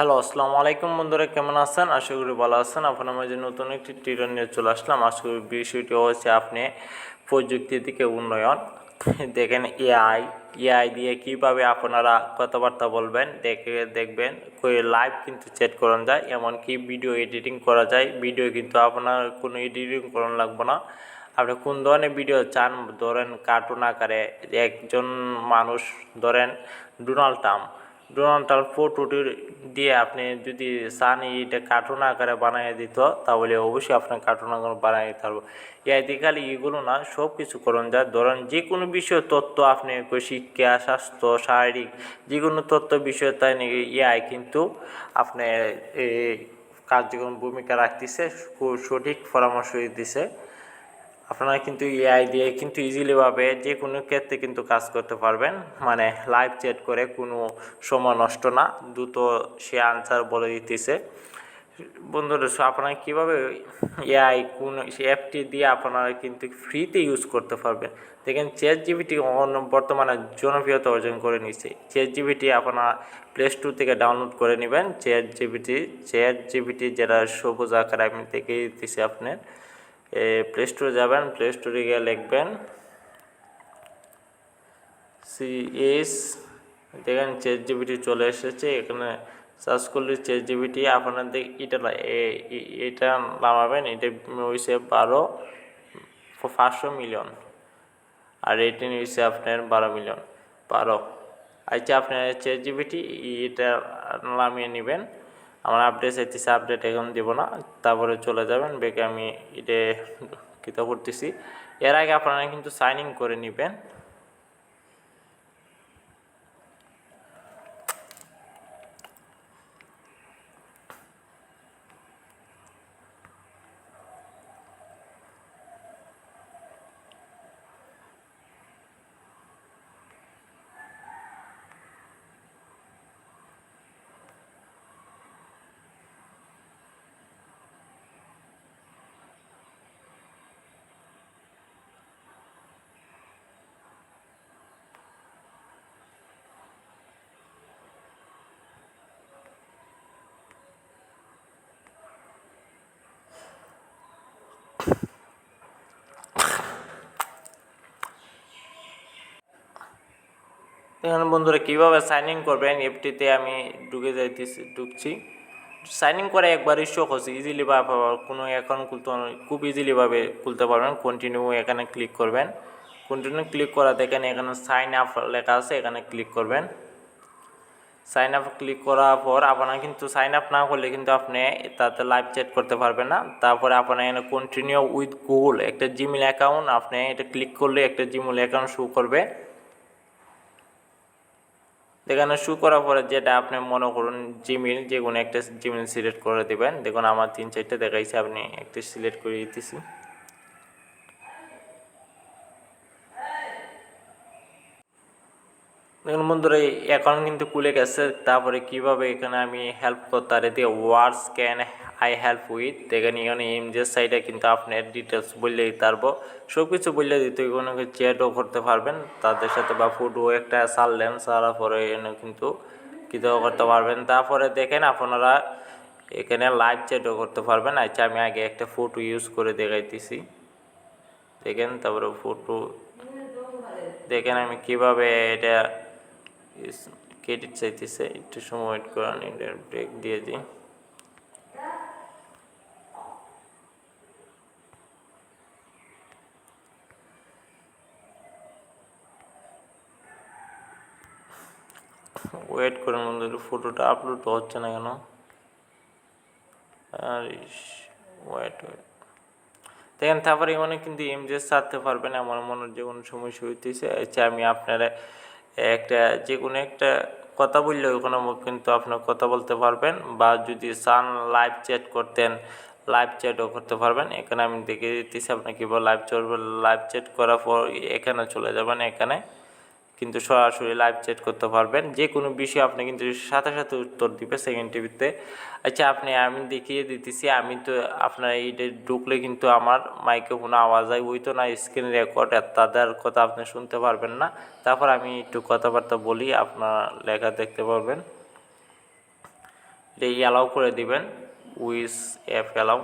Hello আসসালামু আলাইকুম বন্ধুরা, কেমন আছেন? আশা করি ভালো আছেন। আপনার মাঝে নতুন একটি টিউটোরিয়াল নিয়ে চলে আসলাম। আশা করি বিষয়টি হচ্ছে আপনি প্রযুক্তি দিকে উন্নয়ন। দেখেন এআই এআই দিয়ে কীভাবে আপনারা কথাবার্তা বলবেন, দেখে দেখবেন লাইভ কিন্তু চ্যাট করানো যায়, এমনকি ভিডিও এডিটিং করা যায়। ভিডিও কিন্তু আপনার কোনো এডিটিং করানো লাগবে না। আপনি কোন ধরনের ভিডিও চান? ধরেন কার্টুন আকারে একজন মানুষ, ধরেন ডোনাল্ড ট্রাম্প ডোনাল্ড ট্রাম্প দিয়ে আপনি যদি চান এটা কার্টুন আকারে বানিয়ে দিত, তাহলে অবশ্যই আপনার কার্টুন আকারে বানিয়ে দিতে পারব। এআইতে খালি এগুলো না সব কিছু করুন। যা ধরেন যে কোনো বিষয় তথ্য আপনি শিক্ষা, স্বাস্থ্য, শারীরিক যে কোনো তথ্য বিষয় তাই নাকি এআই কিন্তু আপনি এই কার্যক্রম ভূমিকা রাখতেছে সঠিক পরামর্শ দিতেছে। আপনারা কিন্তু এআই দিয়ে কিন্তু ইজিলিভাবে যে কোনো ক্ষেত্রে কিন্তু কাজ করতে পারবেন। মানে লাইভ চ্যাট করে কোনো সময় নষ্ট না, দ্রুত সে আনসার বলে দিতেছে। বন্ধুরা আপনারা কীভাবে এআই কোন অ্যাপটি দিয়ে আপনারা কিন্তু ফ্রিতে ইউজ করতে পারবেন? দেখেন চ্যাট জিবিটি বর্তমানে জনপ্রিয়তা অর্জন করে নিচ্ছে চ্যাট জিবিটি আপনারা প্লে স্টোর থেকে ডাউনলোড করে নেবেন। চ্যাট জিবিটি চ্যাট জিবিটি যেটা সবুজ আকার আমি দেখে দিতেছি আপনার প্লে স্টোরে যাবেন প্লে স্টোরে গিয়ে লিখবেন সি এস দেখেন চেট জিবিটি চলে এসেছে, এখানে সার্চ করলে চেট জিবিটি আপনাদের এটা এটা নামাবেন, এটা হয়েছে বারো, পাঁচশো মিলিয়ন আর এটি হয়েছে আপনার বারো মিলিয়ন বারো। আচ্ছা আপনার চেট জিবিটি এটা নামিয়ে নেবেন। আমার আপডেট চাইতেছে আপডেট এখন দিব না। তারপরে চলে যাবেন বেকে আমি এটা কৃত করতেছি এর আগে আপনারা কিন্তু সাইন ইন করে নেবেন। এখানে বন্ধুরা, কীভাবে সাইন ইন করবেন এফটিতে আমি ঢুকে যাইতেছি, ঢুকছি। সাইন ইন করে একবারই শো হচ্ছে ইজিলি বা কোনো অ্যাকাউন্ট খুলতে খুব ইজিলিভাবে খুলতে পারবেন। কন্টিনিউ এখানে ক্লিক করবেন। কন্টিনিউ ক্লিক করাতে এখানে এখানে সাইন আপ লেখা আছে, এখানে ক্লিক করবেন। সাইন আপ ক্লিক করার পর আপনারা কিন্তু সাইন আপ না করলে কিন্তু আপনি তাতে লাইভ চ্যাট করতে পারবেন না। তারপরে আপনার এখানে কন্টিনিউ উইথ গুগল একটা জিমেল অ্যাকাউন্ট আপনি এটা ক্লিক করলে একটা জিমেল অ্যাকাউন্ট শু করবে। এখানে শু করার পরে যেটা আপনি মনে করুন জিমেল যে কোনো একটা জিমেল সিলেক্ট করে দেবেন। দেখুন আমার তিন চারটে দেখাইছে, আপনি একটা সিলেক্ট করে দিতেছি। দেখুন বন্ধুরা, এই অ্যাকাউন্ট কিন্তু খুলে গেছে। তারপরে কীভাবে এখানে আমি হেল্প করতে পারি? দিয়ে words can I help with দেখেন, এখানে এমজের সাইডে কিন্তু আপনার ডিটেলস বললে দিতে পারব। সব কিছু বললে দিতে কোনো চ্যাটও করতে পারবেন। তাদের সাথে বা ফুডও একটা সারলেন সারার পরে এখানে কিন্তু কীটাও করতে পারবেন। তারপরে দেখেন, আপনারা এখানে লাইভ চ্যাটও করতে পারবেন। আচ্ছা আমি আগে একটা ফটো ইউজ করে দেখাইতেছি। দেখেন, তারপরে ফটো দেখেন, আমি কীভাবে এটা ক্রেডিট চাইতেছে একটু সময় ওয়েট করান এটার ব্রেক দিয়ে দিই ওয়েট করেন বন্ধু ফটোটা আপলোড হচ্ছে না কেন আর ওয়েট দেখেন, তারপরে মানে কিন্তু এমজেস ছাড়তে পারবেন আমার মনে হয় যে কোনো সমস্যা হইতেছে। আচ্ছা আমি আপনারা একটা, যে কোনো একটা কথা বললে ওখানে কিন্তু আপনার কথা বলতে পারবেন বা যদি চান লাইভ চ্যাট করতেন লাইভ চ্যাটও করতে পারবেন। এখানে আমি দেখে দিতেছি আপনার কীভাবে লাইভ চলবে। লাইভ চ্যাট করার পর এখানে চলে যাবেন, এখানে। কিন্তু সরাসরি লাইভ চ্যাট করতে পারবেন। যে কোনো বিষয়ে আপনি কিন্তু সাথে সাথে উত্তর দিবে সেকেন্ড টিভিতে আচ্ছা আপনি আমি দেখিয়ে দিতেছি, আমি তো আপনার এইটা ঢুকলে কিন্তু আমার মাইকে কোনো আওয়াজ হয়, ওই তো না স্ক্রিন রেকর্ড তাদের কথা আপনি শুনতে পারবেন না। তারপর আমি একটু কথাবার্তা বলি, আপনার লেখা দেখতে পারবেন। এটা অ্যালাউ করে দিবেন উইস অ্যাপ অ্যালাউ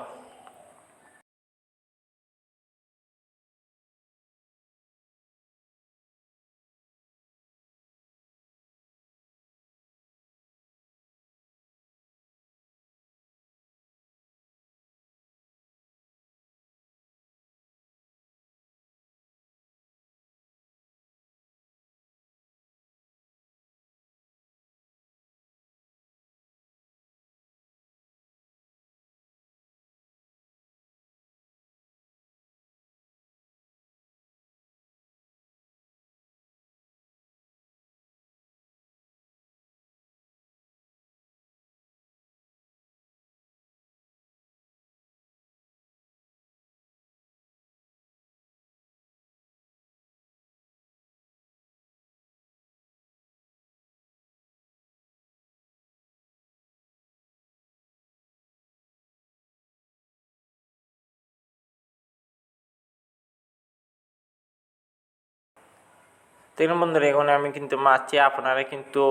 দেখুন বন্ধুরা, এখানে আমি কিন্তু মাছি আপনারা কিন্তু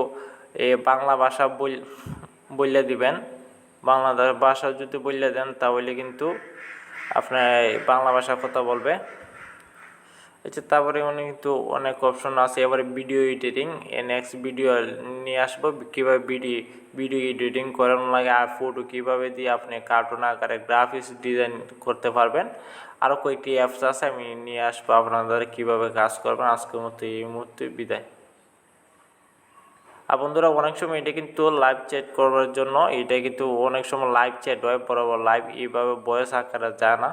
এ বাংলা ভাষা বললে দিবেন। বাংলা ভাষা যদি বললে দেন, তাহলে কিন্তু আপনার বাংলা ভাষা কথা বলবে। আচ্ছা তারপরে উনি কিন্তু অনেক অপশন আছে, এবারে ভিডিও এডিটিং নেক্সট ভিডিও নিয়ে আসব, কীভাবে ভিডিও ভিডিও এডিটিং করানো লাগে, আর ফটো কীভাবে দিয়ে আপনি কার্টুন আকারে গ্রাফিক্স ডিজাইন করতে পারবেন। আরও কয়েকটি অ্যাপস আছে, আমি নিয়ে আসব আপনাদের কীভাবে কাজ করবেন। আজকের মতো এই মুহূর্তে বিদায়। আর বন্ধুরা, অনেক সময় এটা কিন্তু লাইভ চ্যাট করার জন্য, এটা কিন্তু অনেক সময় লাইভ চ্যাট হয়, বরাবর লাইভ এইভাবে বয়স আকারে যায় না।